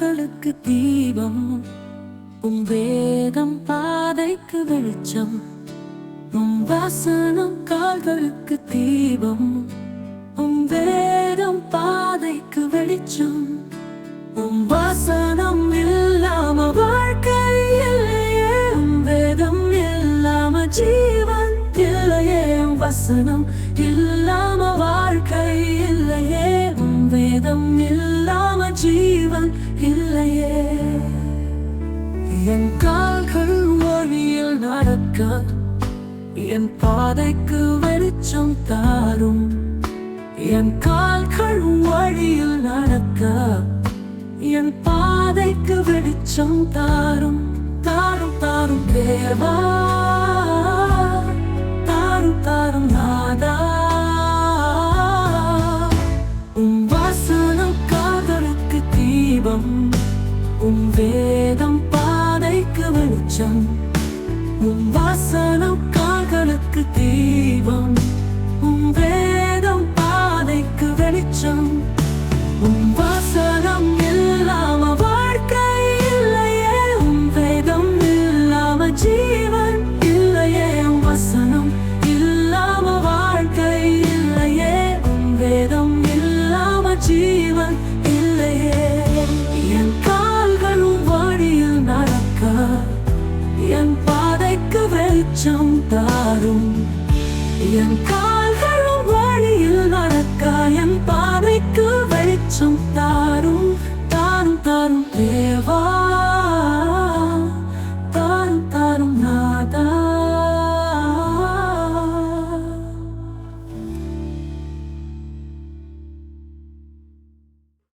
கால்களுக்கு தீபம் உம் வேகம் பாதைக்கு வெளிச்சம் உம் வாசனம் கால்களுக்கு தீபம் உம் வேகம் பாதைக்கு வெளிச்சம் உம் வாசனம் இல்லாம வாழ்க்கை இல்லையே உம் வேதம் இல்லாம ஜீவன் இல்லையே வசனம் இல்லாம என் கால்கள் ஒளியில் நடக்க என் பாதைக்கு வெளிச்சம் தாரும். என் கால்கள் வழியில் நடக்க என் பாதைக்கு வெளிச்சம் தாரும். தாரும் தாரும் தேவா. கால்களுக்கு வெளிச்சம் தாரும். என் கால்களும் வழியில் நடக்க என் பாதைக்கு வெளிச்சம் தாரும். தாரும் தாரும் தேவா.